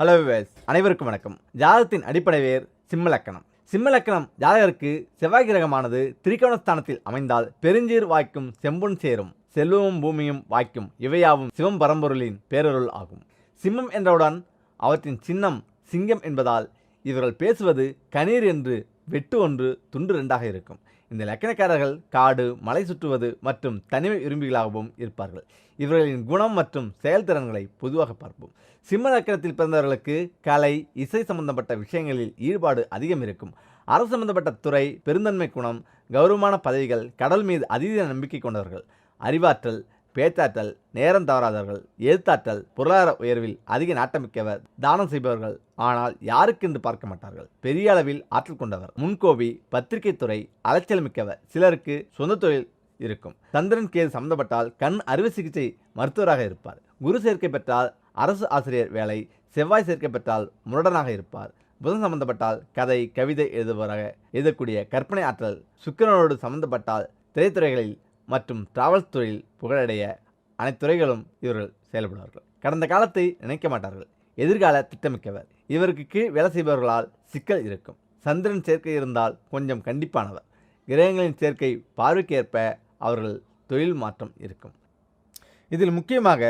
Hello wives அனைவருக்கும் வணக்கம். ஜாதகத்தின் அடிப்படை வேர் சிம்மலக்கணம். சிம்மலக்கணம் ஜாதகருக்கு செவ்வாய் கிரகமானது திரிகோணஸ்தானத்தில் அமைந்தால் பெருஞ்சீர் வாய்க்கும் செம்பொன் சேரும் செல்வமும் பூமியும் வாய்க்கும் இவையாவும் சிவம் பரம்பொருளின் பேரருள் ஆகும். சிம்மம் என்றவுடன் அவற்றின் சின்னம் சிங்கம் என்பதால் இவர்கள் பேசுவது கணீர் என்று வெட்டு ஒன்று துண்டு ரெண்டாக இருக்கும். இந்த லக்கணக்காரர்கள் காடு மலை சுற்றுவது மற்றும் தனிமை விரும்பிகளாகவும் இருப்பார்கள். இவர்களின் குணம் மற்றும் செயல்திறன்களை பொதுவாக பார்ப்போம். சிம்ம லக்கணத்தில் பிறந்தவர்களுக்கு கலை இசை சம்பந்தப்பட்ட விஷயங்களில் ஈடுபாடு அதிகம் இருக்கும். அரசு சம்பந்தப்பட்ட துறை பெருந்தன்மை குணம் கௌரவமான பதவிகள் கடல் மீது அதீத நம்பிக்கை கொண்டவர்கள். அறிவாற்றல் பேச்சாற்றல் நேரம் தவறாதவர்கள் எழுத்தாற்றல் பொருளாதார உயர்வில் அதிக நாட்டமிக்கவர் தானம் செய்பவர்கள். ஆனால் யாருக்கென்று பார்க்க மாட்டார்கள். பெரிய அளவில் ஆற்றல் கொண்டவர். முன்கோபி பத்திரிகை துறை அலைச்சல் மிக்கவர். சிலருக்கு சொந்த தொழில் இருக்கும். சந்திரன் கேது சம்பந்தப்பட்டால் கண் அறுவை சிகிச்சை மருத்துவராக இருப்பார். குரு சேர்க்கை பெற்றால் அரசு ஆசிரியர் வேலை. செவ்வாய் சேர்க்கை பெற்றால் முரடனாக இருப்பார். புதன் சம்பந்தப்பட்டால் கதை கவிதை எழுதுபவராக எழுதக்கூடிய கற்பனை ஆற்றல். சுக்கிரனோடு சம்பந்தப்பட்டால் திரைத்துறைகளில் மற்றும் டிராவல் துறையில் புகழடைய அனைத்து துறைகளும் இவர்கள் செயல்படுவார்கள். கடந்த காலத்தை நினைக்க மாட்டார்கள். எதிர்கால திட்டமிக்கவர் இவருக்கு கீழ் வேலை செய்பவர்களால் சிக்கல் இருக்கும். சந்திரன் சேர்க்கை இருந்தால் கொஞ்சம் கண்டிப்பானவர். கிரகங்களின் சேர்க்கை பார்வைக்கேற்ப அவர்கள் தொழில் மாற்றம் இருக்கும். இதில் முக்கியமாக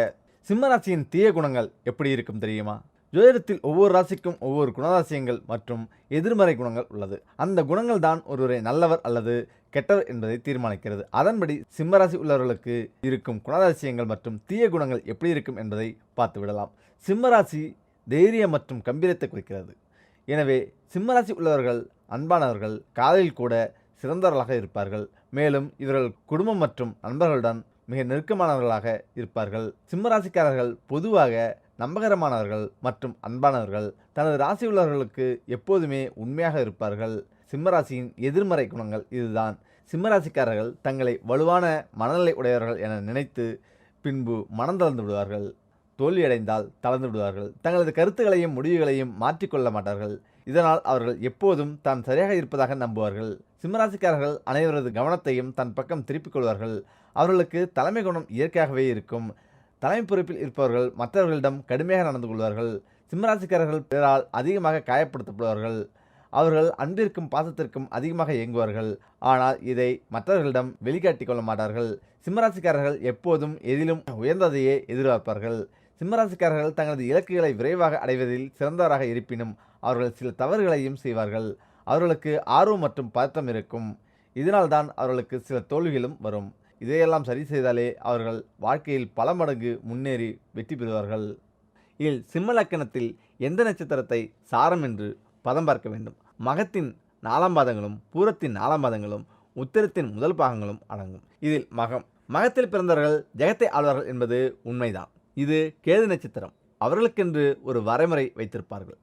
சிம்மராசியின் தீய குணங்கள் எப்படி இருக்கும் தெரியுமா? ஜோதிடத்தில் ஒவ்வொரு ராசிக்கும் ஒவ்வொரு குணராசியங்கள் மற்றும் எதிர்மறை குணங்கள் உள்ளது. அந்த குணங்கள் தான் ஒருவரை நல்லவர் அல்லது கெட்டவர் என்பதை தீர்மானிக்கிறது. அதன்படி சிம்மராசி உள்ளவர்களுக்கு இருக்கும் குணராசியங்கள் மற்றும் தீய குணங்கள் எப்படி இருக்கும் என்பதை பார்த்து விடலாம். சிம்மராசி தைரியம் மற்றும் கம்பீரத்தை குறிக்கிறது. எனவே சிம்மராசி உள்ளவர்கள் அன்பானவர்கள் காதலில் கூட சிறந்தவர்களாக இருப்பார்கள். மேலும் இவர்கள் குடும்பம் மற்றும் நண்பர்களுடன் மிக நெருக்கமானவர்களாக இருப்பார்கள். சிம்மராசிக்காரர்கள் பொதுவாக நம்பகரமானவர்கள் மற்றும் அன்பானவர்கள் தனது ராசி உள்ளவர்களுக்கு எப்போதுமே உண்மையாக இருப்பார்கள். சிம்மராசியின் எதிர்மறை குணங்கள் இதுதான். சிம்மராசிக்காரர்கள் தங்களை வலுவான மனநிலை உடையவர்கள் என நினைத்து பின்பு மனம் தளர்ந்து விடுவார்கள். தோல்வியடைந்தால் தளர்ந்து விடுவார்கள். தங்களது கருத்துக்களையும் முடிவுகளையும் மாற்றிக்கொள்ள மாட்டார்கள். இதனால் அவர்கள் எப்போதும் தான் சரியாக இருப்பதாக நம்புவார்கள். சிம்மராசிக்காரர்கள் அனைவரது கவனத்தையும் தன் பக்கம் திருப்பிக் கொள்வார்கள். அவர்களுக்கு தலைமை குணம் இயற்கையாகவே இருக்கும். தலைமை பொறுப்பில் இருப்பவர்கள் மற்றவர்களிடம் கடுமையாக நடந்து கொள்வார்கள். சிம்மராசிக்காரர்கள் பிறரால் அதிகமாக காயப்படுத்தப்படுவார்கள். அவர்கள் அன்பிற்கும் பாசத்திற்கும் அதிகமாக இயங்குவார்கள். ஆனால் இதை மற்றவர்களிடம் வெளிக்காட்டிக் கொள்ள மாட்டார்கள். சிம்மராசிக்காரர்கள் எப்போதும் எதிலும் உயர்ந்ததையே எதிர்பார்ப்பார்கள். சிம்மராசிக்காரர்கள் தங்களது இலக்குகளை விரைவாக அடைவதில் சிறந்தவராக இருப்பினும் அவர்கள் சில தவறுகளையும் செய்வார்கள். அவர்களுக்கு ஆர்வம் மற்றும் பதட்டம் இருக்கும். இதனால்தான் அவர்களுக்கு சில தோல்விகளும் வரும். இதையெல்லாம் சரி செய்தாலே அவர்கள் வாழ்க்கையில் பல மடங்கு முன்னேறி வெற்றி பெறுவார்கள். இதில் சிம்ம லக்கணத்தில் எந்த நட்சத்திரத்தை சாரம் என்று பதம் பார்க்க வேண்டும்? மகத்தின் நாலாம் பாதங்களும் பூரத்தின் நாலாம் பாதங்களும் உத்திரத்தின் முதல் பாகங்களும் அடங்கும். இதில் மகம். மகத்தில் பிறந்தவர்கள் ஜெகத்தை ஆழ்வார்கள் என்பது உண்மைதான். இது கேது நட்சத்திரம். அவர்களுக்கென்று ஒரு வரைமுறை வைத்திருப்பார்கள்.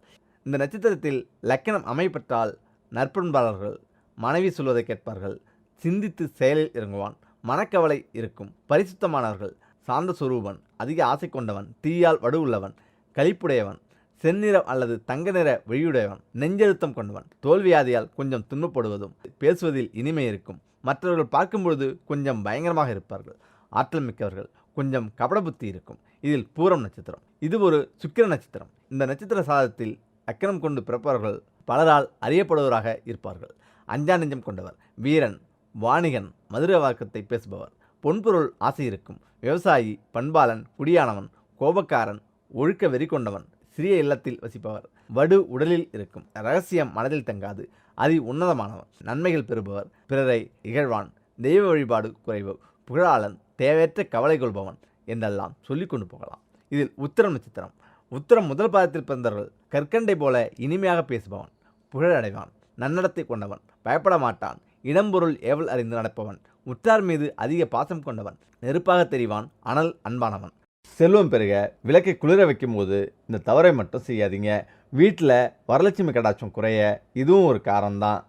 இந்த நட்சத்திரத்தில் லக்கணம் அமைப்பட்டால் நற்பண்பாளர்கள் மனைவி சொல்வதை கேட்பார்கள். சிந்தித்து செயலில் இறங்குவான். மனக்கவலை இருக்கும். பரிசுத்தமானவர்கள் சாந்த சுரூபன் அதிக ஆசை கொண்டவன் தீயால் வடுவுள்ளவன் களிப்புடையவன் செந்நிறம் அல்லது தங்க நிற வெளியுடையவன் நெஞ்செழுத்தம் கொண்டவன் தோல்வியாதியால் கொஞ்சம் துன்பப்படுவதும் பேசுவதில் இனிமை இருக்கும். மற்றவர்கள் பார்க்கும்பொழுது கொஞ்சம் பயங்கரமாக இருப்பார்கள். ஆற்றல் மிக்கவர்கள் கொஞ்சம் கபட புத்தி இருக்கும். இதில் பூரம் நட்சத்திரம். இது ஒரு சுக்கிர நட்சத்திரம். இந்த நட்சத்திர சாதத்தில் அக்கரம் கொண்டு பிறப்பவர்கள் பலரால் அறியப்படுவராக இருப்பார்கள். அஞ்சா நெஞ்சம் கொண்டவர் வீரன் வாணிகன் மதுரை வாக்கத்தை பேசுபவர். பொன்பொருள் ஆசை இருக்கும். விவசாயி பண்பாளன் குடியானவன் கோபக்காரன் ஒழுக்க வெறி கொண்டவன் சிறிய இல்லத்தில் வசிப்பவர். வடு உடலில் இருக்கும். ரகசியம் மனதில் தங்காது. அதி உன்னதமானவன். நன்மைகள் பெறுபவர். பிறரை இகழ்வான். தெய்வ வழிபாடு குறைவு. புகழாளன் தேவையற்ற கவலை கொள்பவன் என்றெல்லாம் சொல்லிக்கொண்டு போகலாம். இதில் உத்திரம் நட்சத்திரம். உத்திரம் முதல் பாதத்தில் பிறந்தவர்கள் கற்கண்டை போல இனிமையாக பேசுபவன் புகழடைவான் நன்னடத்தை கொண்டவன் பயப்பட மாட்டான் இடம்பொருள் ஏவல் அறிந்து நடப்பவன்? உற்றார் மீது அதிக பாசம் கொண்டவன். நெருப்பாக தெரிவான் அனல் அன்பானவன். செல்வம் பெருக விளக்கை குளிர வைக்கும்போது இந்த தவறை மட்டும் செய்யாதீங்க. வீட்டில் வரலட்சுமி கடாட்சம் குறைய இதுவும் ஒரு காரணம்தான்.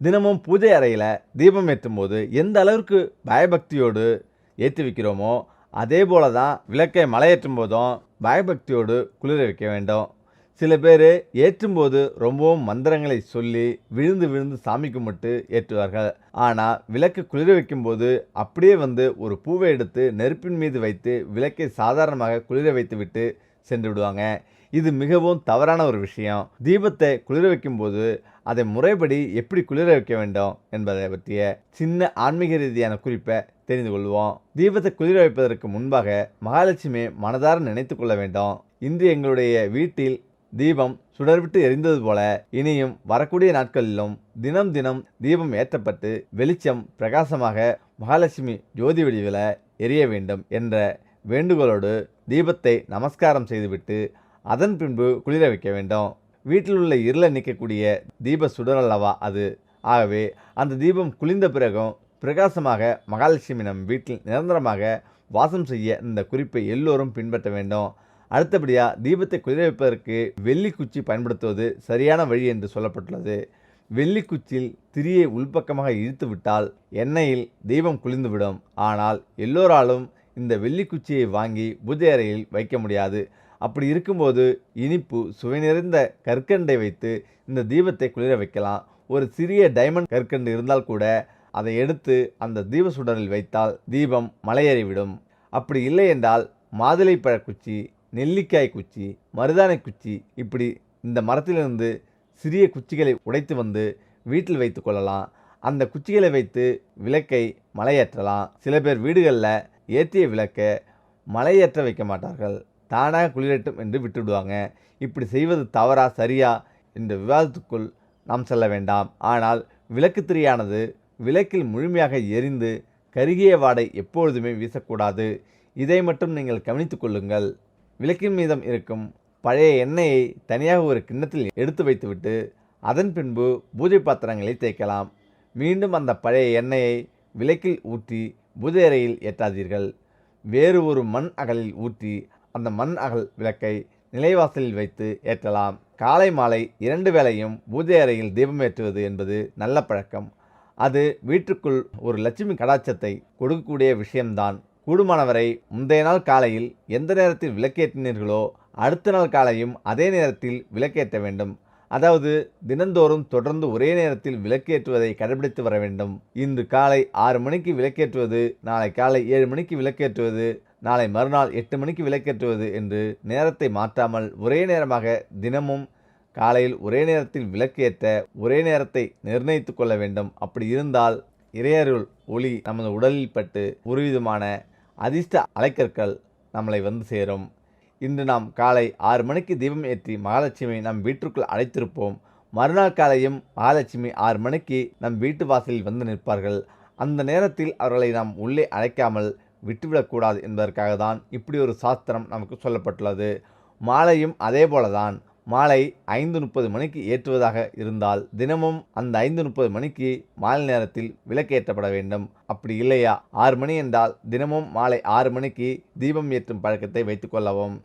தினமும் பூஜை அறையில் தீபம் ஏற்றும் போது எந்த அளவிற்கு பயபக்தியோடு ஏற்றி வைக்கிறோமோ அதே போல தான் விளக்கை மலையேற்றும் போதும் பயபக்தியோடு குளிர வைக்க வேண்டும். சில பேர் ஏற்றும்போது ரொம்பவும் மந்திரங்களை சொல்லி விழுந்து விழுந்து சாமி கும்பிட்டு ஏற்றுவார்கள். ஆனால் விளக்கு குளிர வைக்கும்போது அப்படியே வந்து ஒரு பூவை எடுத்து நெருப்பின் மீது வைத்து விளக்கை சாதாரணமாக குளிர வைத்து விட்டு சென்று விடுவாங்க. இது மிகவும் தவறான ஒரு விஷயம். தீபத்தை குளிர வைக்கும்போது அதை முறைப்படி எப்படி குளிர வைக்க வேண்டும் என்பதை பற்றிய சின்ன ஆன்மீக ரீதியான குறிப்பை தெரிந்து கொள்வோம். தீபத்தை குளிர வைப்பதற்கு முன்பாக மகாலட்சுமி மனதார நினைத்து கொள்ள வேண்டும். இன்று எங்களுடைய வீட்டில் தீபம் சுடர்விட்டு எரிந்தது போல இனியும் வரக்கூடிய நாட்களிலும் தினம் தினம் தீபம் ஏற்றப்பட்டு வெளிச்சம் பிரகாசமாக மகாலட்சுமி ஜோதி வடிவில் எரிய வேண்டும் என்ற வேண்டுகோளோடு தீபத்தை நமஸ்காரம் செய்துவிட்டு அதன் பின்பு குளிர வைக்க வேண்டும். வீட்டில் உள்ள இருளை நீக்கக்கூடிய தீப சுடர் அல்லவா அது? ஆகவே அந்த தீபம் குளிர்ந்த பிறகும் பிரகாசமாக மகாலட்சுமி நம் வீட்டில் நிரந்தரமாக வாசம் செய்ய இந்த குறிப்பை எல்லோரும் பின்பற்ற வேண்டும். அடுத்தபடியாக தீபத்தை குளிர வைப்பதற்கு வெள்ளி குச்சி பயன்படுத்துவது சரியான வழி என்று சொல்லப்பட்டுள்ளது. வெள்ளி குச்சியில் திரியை உள்பக்கமாக இழுத்து விட்டால் எண்ணெயில் தீபம் குளிர்ந்துவிடும். ஆனால் எல்லோராலும் இந்த வெள்ளி குச்சியை வாங்கி பூஜை அறையில் வைக்க முடியாது. அப்படி இருக்கும்போது இனிப்பு சுவை நிறைந்த கற்கண்டை வைத்து இந்த தீபத்தை குளிர வைக்கலாம். ஒரு சிறிய டைமண்ட் கற்கண்டு இருந்தால் கூட அதை எடுத்து அந்த தீப சுடரில் வைத்தால் தீபம் மலையேறிவிடும். அப்படி இல்லை என்றால் மாதுளைப்பழ குச்சி நெல்லிக்காய் குச்சி மருதாணை குச்சி இப்படி இந்த மரத்திலிருந்து சிறிய குச்சிகளை உடைத்து வந்து வீட்டில் வைத்து கொள்ளலாம். அந்த குச்சிகளை வைத்து விளக்கை மலையேற்றலாம். சில பேர் வீடுகளில் ஏற்றிய விளக்கை மலையேற்ற வைக்க மாட்டார்கள். தானாக குளிரட்டும் என்று விட்டுவிடுவாங்க. இப்படி செய்வது தவறா சரியா என்ற விவாதத்துக்குள் நாம் செல்ல வேண்டாம். ஆனால் விளக்கு திரியானது விளக்கில் முழுமையாக எரிந்து கருகிய வாடை எப்பொழுதுமே வீசக்கூடாது. இதை மட்டும் நீங்கள் கவனித்துக் கொள்ளுங்கள். விளக்கின் மீதம் இருக்கும் பழைய எண்ணெயை தனியாக ஒரு கிண்ணத்தில் எடுத்து வைத்துவிட்டு அதன் பின்பு பூஜை பாத்திரங்களை தேய்க்கலாம். மீண்டும் அந்த பழைய எண்ணெயை விளக்கில் ஊற்றி பூஜை அறையில் ஏற்றாதீர்கள். வேறு ஒரு மண் அகலில் ஊற்றி அந்த மண் அகல் விளக்கை நிலைவாசலில் வைத்து ஏற்றலாம். காலை மாலை இரண்டு வேளையும் பூஜை அறையில் தீபம் ஏற்றுவது என்பது நல்ல பழக்கம். அது வீட்டுக்குள் ஒரு லட்சுமி கடாட்சத்தை கொடுக்கக்கூடிய விஷயம்தான். கூடுமானவரை முந்தைய நாள் காலையில் எந்த நேரத்தில் விளக்கேற்றினீர்களோ அடுத்த நாள் காலையும் அதே நேரத்தில் விளக்கேற்ற வேண்டும். அதாவது தினந்தோறும் தொடர்ந்து ஒரே நேரத்தில் விளக்கேற்றுவதை கடைபிடித்து வர வேண்டும். இன்று காலை ஆறு மணிக்கு விளக்கேற்றுவது நாளை காலை ஏழு மணிக்கு விளக்கேற்றுவது நாளை மறுநாள் எட்டு மணிக்கு விளக்கேற்றுவது என்று நேரத்தை மாற்றாமல் ஒரே நேரமாக தினமும் காலையில் ஒரே நேரத்தில் விளக்கேற்ற ஒரே நேரத்தை நிர்ணயித்து கொள்ள வேண்டும். அப்படி இருந்தால் இறையருள் ஒளி நமது உடலில் பட்டு ஒருவிதமான அதிர்ஷ்ட அலைக்கற்கள் நம்மளை வந்து சேரும். இன்று நாம் காலை ஆறு மணிக்கு தீபம் ஏற்றி மகாலட்சுமி நம் வீட்டிற்குள் அழைத்திருப்போம். மறுநாள் காலையும் மகாலட்சுமி ஆறு மணிக்கு நம் வீட்டு வாசலில் வந்து நிற்பார்கள். அந்த நேரத்தில் அவர்களை நாம் உள்ளே அழைக்காமல் விட்டுவிடக்கூடாது என்பதற்காக தான் இப்படி ஒரு சாஸ்திரம் நமக்கு சொல்லப்பட்டுள்ளது. மாலையும் அதே போல தான் மாலை ஐந்து முப்பது மணிக்கு ஏற்றுவதாக இருந்தால் தினமும் அந்த ஐந்து முப்பது மணிக்கு மாலை நேரத்தில் விளக்கேற்றப்பட வேண்டும். அப்படி இல்லையா? ஆறு மணி என்றால் தினமும் மாலை ஆறு மணிக்கு தீபம் ஏற்றும் பழக்கத்தை வைத்துக்கொள்ளவும்